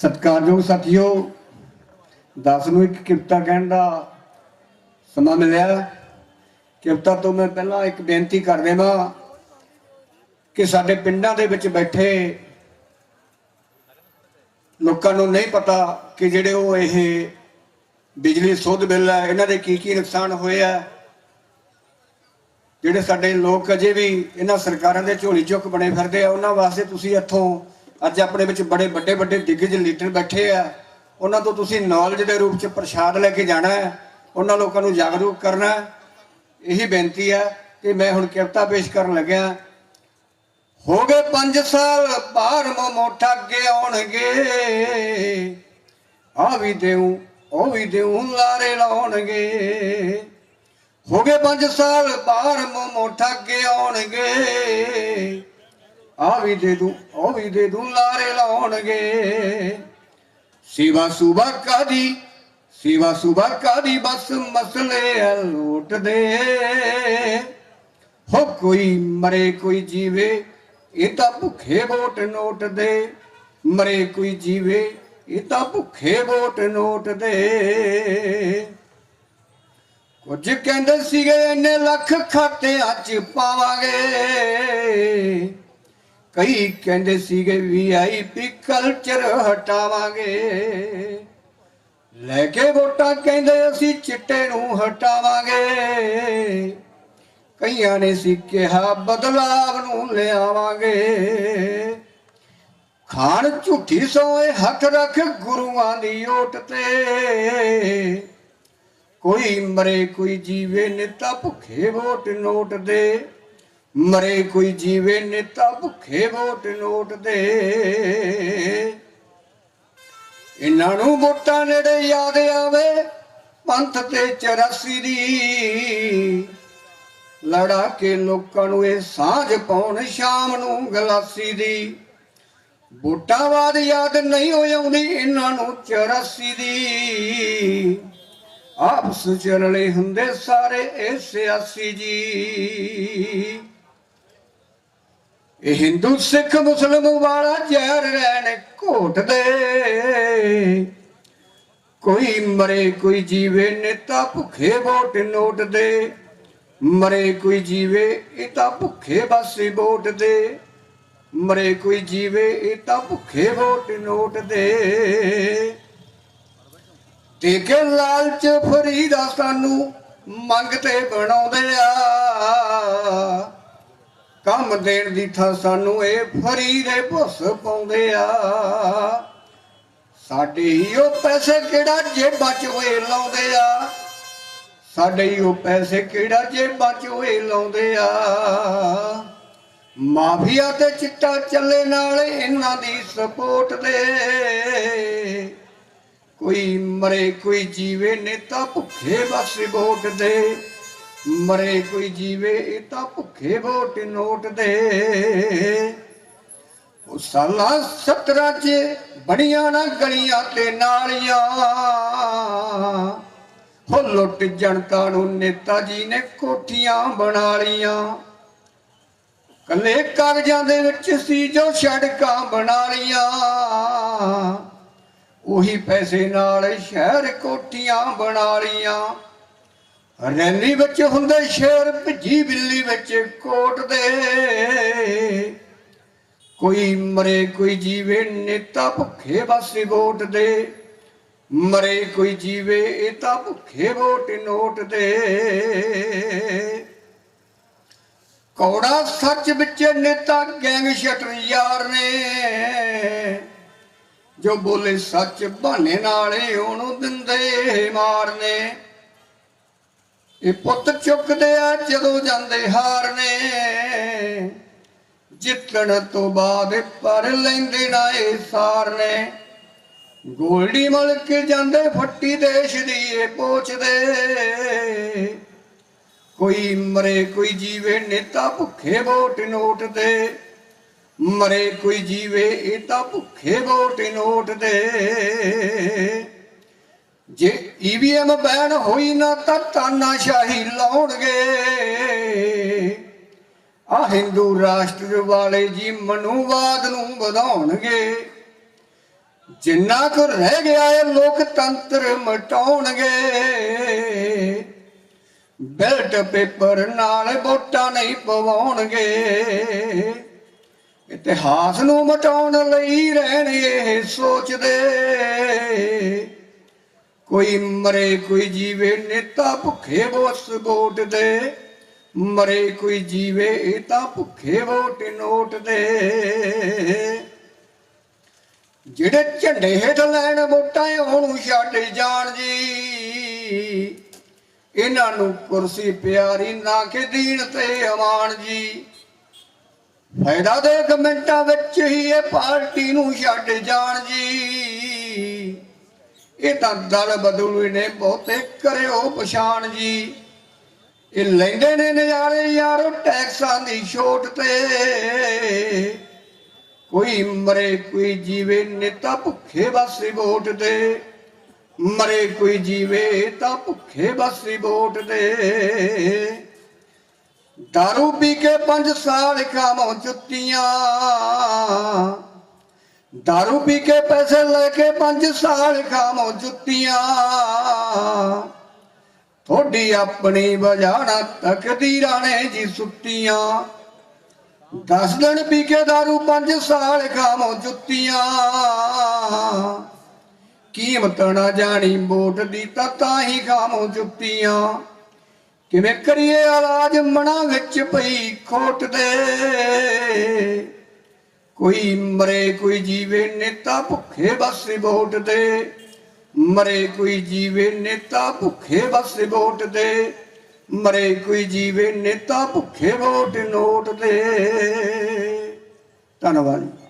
ਸਤਿਕਾਰਯੋਗ ਸਾਥੀਓ, ਦਸ ਨੂੰ ਇੱਕ ਕਿਰਤਾ ਕਹਿਣ ਦਾ ਸਮਾਂ ਮਿਲਿਆ। ਕਿਰਤਾ ਤੋਂ ਮੈਂ ਪਹਿਲਾਂ ਇੱਕ ਬੇਨਤੀ ਕਰ ਦੇਵਾਂ ਕਿ ਸਾਡੇ ਪਿੰਡਾਂ ਦੇ ਵਿੱਚ ਬੈਠੇ ਲੋਕਾਂ ਨੂੰ ਨਹੀਂ ਪਤਾ ਕਿ ਜਿਹੜੇ ਉਹ ਇਹ ਬਿਜਲੀ ਸੁੱਧ ਬਿੱਲ ਹੈ, ਇਹਨਾਂ ਦੇ ਕੀ ਕੀ ਨੁਕਸਾਨ ਹੋਏ ਆ। ਜਿਹੜੇ ਸਾਡੇ ਲੋਕ ਅਜੇ ਵੀ ਇਹਨਾਂ ਸਰਕਾਰਾਂ ਦੇ ਝੋਲੀ ਝੁੱਕ ਬਣੇ ਫਿਰਦੇ ਆ, ਉਹਨਾਂ ਵਾਸਤੇ ਤੁਸੀਂ ਇੱਥੋਂ ਅੱਜ ਆਪਣੇ ਵਿੱਚ ਬੜੇ ਵੱਡੇ ਵੱਡੇ ਦਿੱਗਜ ਲੀਡਰ ਬੈਠੇ ਆ। ਉਹਨਾਂ ਤੋਂ ਤੁਸੀਂ ਨੌਲੇਜ ਦੇ ਰੂਪ ਚ ਪ੍ਰਸ਼ਾਦ ਲੈ ਕੇ ਜਾਣਾ ਹੈ। ਉਹਨਾਂ ਲੋਕਾਂ ਨੂੰ ਜਾਗਰੂਕ ਕਰਨਾ ਇਹੀ ਬੇਨਤੀ ਹੈ ਕਿ ਮੈਂ ਹੁਣ ਕਿਰਤਾ ਪੇਸ਼ ਕਰਨ ਲੱਗਿਆ। ਹੋ ਗਏ 5 ਸਾਲ, ਬਾਹਰ ਮੋ ਮੋਠਾ ਅੱਗੇ ਆਉਣਗੇ। ਆ ਵੀ ਦੇਉ ਉਹ ਵੀ ਦੇਉ ਲਾਰੇ ਲਾਉਣਗੇ। ਹੋ ਗਏ 5 ਸਾਲ, ਬਾਹਰ ਮੋ ਮੋਠਾ ਅੱਗੇ ਆਉਣਗੇ। ਆ ਵੀ ਦੇ ਦੂੰ ਉਹ ਵੀ ਦੇ ਦੂੰ ਲਾਰੇ ਲਾਉਣਗੇ। ਸੇਵਾ ਸੁਭਾ ਕਾਦੀ, ਸੇਵਾ ਸੁਭਾ ਕਾਦੀ ਬਸ ਮਸਲੇ ਆ ਹੋ ਕੋਈ ਮਰੇ ਕੋਈ ਜੀਵੇ, ਇਹ ਤਾਂ ਭੁੱਖੇ ਵੋਟ ਨੋਟ ਦੇ ਮਰੇ ਕੋਈ ਜੀਵੇ, ਇਹ ਤਾਂ ਭੁੱਖੇ ਵੋਟ ਨੋਟ ਦੇ ਕੁਝ ਕਹਿੰਦੇ ਸੀਗੇ, ਇੰਨੇ ਲੱਖ ਖਾਤੇ ਅੱਜ ਪਾਵਾਂਗੇ। ਕਈ ਕਹਿੰਦੇ ਸੀਗੇ ਵੀਆਈਪੀ ਕਲਚਰ ਹਟਾਵਾਂਗੇ। ਲੈ ਕੇ ਵੋਟਾਂ ਕਹਿੰਦੇ ਅਸੀਂ ਚਿੱਟੇ ਨੂੰ ਹਟਾਵਾਂਗੇ। ਕਈਆਂ ਨੇ ਸੀ ਕਿਹਾ ਬਦਲਾਵ ਨੂੰ ਲਿਆਵਾਂਗੇ। ਖਾਣ ਝੂਠੀ ਸੋਏ ਹੱਥ ਰੱਖ ਗੁਰੂਆਂ ਦੀ ਓਟ ਤੇ। ਕੋਈ ਮਰੇ ਕੋਈ ਜੀਵੇ ਨਿਤਾ ਭੁੱਖੇ ਵੋਟ ਨੋਟ ਦੇ। ਮਰੇ ਕੋਈ ਜੀਵੇ ਨਿਤਾ ਭੁੱਖੇ ਵੋਟ ਨੋਟ ਦੇ। ਇਹਨਾਂ ਨੂੰ ਵੋਟਾਂ ਨੇੜੇ ਯਾਦ ਆਵੇ, ਪੰਥ ਤੇ 84 ਦੀ। ਲੜਾ ਕੇ ਲੋਕਾਂ ਨੂੰ ਇਹ ਸਾਂਝ ਪਾਉਣ ਸ਼ਾਮ ਨੂੰ ਗਲਾਸੀ ਦੀ। ਵੋਟਾਂ ਬਾਦ ਯਾਦ ਨਹੀਂ ਹੋ ਆਉਂਦੀ, ਇਹਨਾਂ ਨੂੰ 84 ਦੀ। ਆਪਸ ਚ ਰਲੇ ਹੁੰਦੇ ਸਾਰੇ ਇਹ ਸਿਆਸੀ ਜੀ। ਇਹ ਹਿੰਦੂ ਸਿੱਖ ਮੁਸਲਮ ਵਾਲਾ ਜ਼ਹਿਰ ਰਹਿਣ ਘੋਟਦੇ ਕੋਈ ਮਰੇ, ਕੋਈ ਜੀਵੇ ਨੇਤਾ ਭੁੱਖੇ ਵੋਟ ਨੋਟ ਦੇ। ਮਰੇ, ਕੋਈ ਜੀਵੇ ਇਹ ਤਾਂ ਭੁੱਖੇ ਬਾਸੀ ਵੋਟ ਦੇ। ਮਰੇ, ਕੋਈ ਜੀਵੇ ਇਹ ਤਾਂ ਭੁੱਖੇ ਵੋਟ ਨੋਟ ਦੇ। ਤੇ ਕੇ ਲਾਲਚ ਫਰੀਦਾ ਸਾਨੂੰ ਮੰਗ ਤੇ ਬਣਾਉਂਦੇ ਆ। ਕੰਮ ਦੇਣ ਦੀ ਥਾਂ ਸਾਨੂੰ ਇਹ ਫਰੀ ਦੇ ਭੁੱਸ ਪਾਉਂਦੇ ਆ। ਸਾਡੇ ਹੀ ਉਹ ਪੈਸੇ ਕਿਹੜਾ ਜੇਬਾਂ 'ਚ ਹੋਏ ਲਾਉਂਦੇ ਆ? ਸਾਡੇ ਹੀ ਉਹ ਪੈਸੇ ਕਿਹੜਾ ਜੇਬਾਂ 'ਚ ਹੋਏ ਲਾਉਂਦੇ ਆ? ਮਾਫੀਆ ਤੇ ਚਿੱਟਾ ਚੱਲੇ ਨਾਲ ਇਹਨਾਂ ਦੀ ਸਪੋਰਟ ਦੇ ਕੋਈ ਮਰੇ, ਕੋਈ ਜੀਵੇ ਨੇਤਾ ਭੁੱਖੇ ਬਸ ਵੋਟ ਦੇ। ਮਰੇ ਕੋਈ ਜੀਵੇ, ਇਹ ਤਾਂ ਭੁੱਖੇ ਵੋਟ ਨੋਟ ਦੇ। ਉਹ ਸਾਲਾਂ 17 ਚ ਬੜੀਆਂ ਨਾ ਗਲੀਆਂ ਤੇ ਨਾਲੀਆਂ। ਹੋ ਲੁੱਟ ਜਨਤਾ ਨੂੰ ਨੇਤਾ ਜੀ ਨੇ ਕੋਠੀਆਂ ਬਣਾ ਲੀਆਂ ਕੱਲੇ ਕਾਗਜ਼ਾਂ ਦੇ ਵਿੱਚ ਸੀ ਜੋ ਸੜਕਾਂ ਬਣਾ ਲੀਆਂ ਉਹੀ ਪੈਸੇ ਨਾਲ ਸ਼ਹਿਰ ਕੋਠੀਆਂ ਬਣਾ ਲੀਆਂ ਰੈਲੀ ਵਿੱਚ ਹੁੰਦੇ ਸ਼ੇਰ, ਭਿੱਜੀ ਬਿੱਲੀ ਵਿੱਚ ਕੋਟ ਦੇ। ਕੋਈ ਮਰੇ, ਕੋਈ ਜੀਵੇ ਨੇਤਾ ਭੁੱਖੇ ਬਾਸੀ ਵੋਟ ਦੇ। ਮਰੇ, ਕੋਈ ਜੀਵੇ ਇਹ ਤਾਂ ਭੁੱਖੇ ਵੋਟ ਨੋਟ ਦੇ। ਕੌੜਾ ਸੱਚ ਵਿੱਚ ਨੇਤਾ ਗੈਂਗ ਸ਼ਟਰ ਯਾਰ ਨੇ। ਜੋ ਬੋਲੇ ਸੱਚ ਬਹਾਨੇ ਨਾਲੇ ਉਹਨੂੰ ਦਿੰਦੇ ਮਾਰਨੇ। ਇਹ ਪੁੱਤ ਚੁੱਕਦੇ ਆ ਜਦੋਂ ਜਾਂਦੇ ਹਾਰਨੇ ਜਿੱਤਣ ਤੋਂ ਬਾਅਦ ਪਰ ਲੈਂਦੇ ਨਾ ਇਹ ਸਾਰਨੇ ਗੋਲਡੀ ਮਲ ਕੇ ਜਾਂਦੇ ਫੱਟੀ ਦੇਸ਼ ਦੀ ਇਹ ਪੋਚਦੇ ਕੋਈ ਮਰੇ, ਕੋਈ ਜੀਵੇ ਨੇਤਾ ਭੁੱਖੇ ਵੋਟ ਨੋਟ ਦੇ। ਮਰੇ, ਕੋਈ ਜੀਵੇ ਇਹ ਤਾਂ ਭੁੱਖੇ ਵੋਟ ਨੋਟ ਦੇ। ਜੇ ਈਵੀਐਮ ਬੈਨ ਹੋਈ ਨਾ ਤਾਂ ਤਾਨਾਸ਼ਾਹੀ ਲਾਉਣਗੇ। ਆ ਹਿੰਦੂ ਰਾਸ਼ਟਰ ਵਾਲੇ ਜੀ ਮਨੂਵਾਦ ਨੂੰ ਵਧਾਉਣਗੇ। ਜਿੰਨਾ ਕੁ ਰਹਿ ਗਿਆ ਹੈ, ਲੋਕਤੰਤਰ ਮਟਾਉਣਗੇ। ਬੈਲਟ ਪੇਪਰ ਨਾਲ ਵੋਟਾਂ ਨਹੀਂ ਪਵਾਉਣਗੇ। ਇਤਿਹਾਸ ਨੂੰ ਮਟਾਉਣ ਲਈ ਰਹਿਣ ਇਹ ਸੋਚਦੇ। ਕੋਈ ਮਰੇ, ਕੋਈ ਜੀਵੇ, ਨੇਤਾ ਭੁੱਖੇ ਬੋਸ ਵੋਟ ਦੇ। ਮਰੇ, ਕੋਈ ਜੀਵੇ ਇਹ ਤਾਂ ਭੁੱਖੇ ਵੋਟ ਨੋਟ ਦੇ। ਜਿਹੜੇ ਝੰਡੇ ਹੇਠ ਲੈਣ ਵੋਟਾਂ, ਉਹਨੂੰ ਛੱਡ ਜਾਣ ਜੀ। ਇਹਨਾਂ ਨੂੰ ਕੁਰਸੀ ਪਿਆਰੀ ਨਾ ਕਿ ਦੀਨ ਤੇ ਅਮਾਨ ਜੀ। ਫਾਇਦਾ ਦੇ ਇੱਕ ਵਿੱਚ ਹੀ ਇਹ ਪਾਰਟੀ ਨੂੰ ਛੱਡ ਜਾਣ ਜੀ। ਇਹ ਤਾਂ ਦਲ ਬਦਲੂਏ ਨੇ ਬਹੁਤੇ ਕਰਿਓ ਪਛਾਣ ਜੀ। ਇਹ ਲੈਂਦੇ ਨੇ ਨਜ਼ਾਰੇ ਯਾਰੋ ਟੈਕਸਾਂ ਦੀ ਛੋਟ ਤੇ। ਕੋਈ ਮਰੇ, ਕੋਈ ਜੀਵੇ ਨੇਤਾ ਭੁੱਖੇ ਬਾਸੀ ਵੋਟ ਦੇ ਮਰੇ, ਕੋਈ ਜੀਵੇ ਤਾਂ ਭੁੱਖੇ ਬਾਸੀ ਵੋਟ ਦੇ ਦਾਰੂ ਪੀ ਕੇ 5 ਸਾਲ ਖਾਮੋਂ ਚੁੱਤੀਆਂ। ਦਾਰੂ ਪੀ ਕੇ ਪੈਸੇ ਲੈ ਕੇ ਪੰਜ ਸਾਲ ਖਾਮੋਂ ਜੁੱਤੀਆਂ ਥੋੜੀ ਆਪਣੀ ਵਜਾਣਾ ਤਕਦੀਰਾਂ ਰਾਣੇ ਜੀ ਸੁੱਤੀਆਂ ਦਸ ਦਿਨ ਪੀ ਕੇ ਦਾਰੂ ਪੰਜ ਸਾਲ ਖਾਮੋਂ ਜੁੱਤੀਆਂ ਕੀਮਤ ਨਾ ਜਾਣੀ ਵੋਟ ਦੀ ਤਾਂ ਤਾਂ ਹੀ ਖਾਮੋਂ ਜੁੱਤੀਆਂ ਕਿਵੇਂ ਕਰੀਏ ਇਲਾਜ ਮਨਾਂ ਵਿੱਚ ਪਈ ਖੋਟ ਦੇ ਕੋਈ ਮਰੇ, ਕੋਈ ਜੀਵੇ ਨੇਤਾ ਭੁੱਖੇ ਬਸ ਵੋਟ ਦੇ ਮਰੇ, ਕੋਈ ਜੀਵੇ ਨੇਤਾ ਭੁੱਖੇ ਬਸ ਵੋਟ ਦੇ ਮਰੇ, ਕੋਈ ਜੀਵੇ ਨੇਤਾ ਭੁੱਖੇ ਵੋਟ ਨੋਟ ਦੇ ਧੰਨਵਾਦ ਜੀ।